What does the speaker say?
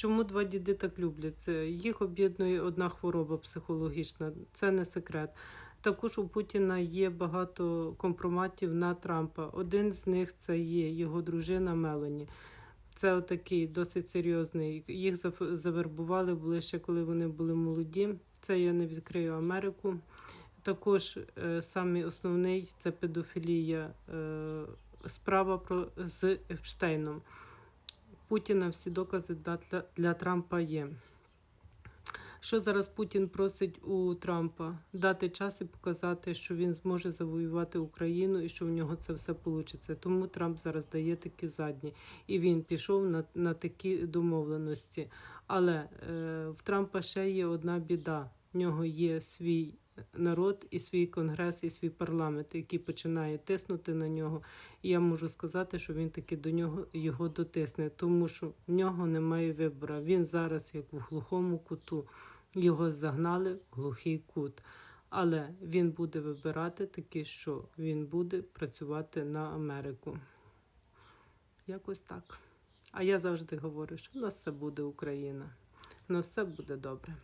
Чому два діди так люблять? Це їх об'єднує одна хвороба психологічна, це не секрет. Також у Путіна є багато компроматів на Трампа. Один з них це є його дружина Мелані. Це отакий досить серйозний. Їх зав- завербували були ще коли вони були молоді. Це я не відкрию Америку. Також е, самий основний це педофілія. Е, справа про з Епштейном. Путіна всі докази для, Трампа є. Що зараз Путін просить у Трампа? Дати час і показати, що він зможе завоювати Україну і що в нього це все вийде. Тому Трамп зараз дає такі задні. І він пішов на, на такі домовленості. Але е, в Трампа ще є одна біда. В нього є свій народ і свій конгрес, і свій парламент, який починає тиснути на нього. І я можу сказати, що він таки до нього його дотисне, тому що в нього немає вибору. Він зараз як в глухому куту. Його загнали в глухий кут. Але він буде вибирати таки, що він буде працювати на Америку. Якось так. А я завжди говорю, що в нас все буде Україна. В нас все буде добре.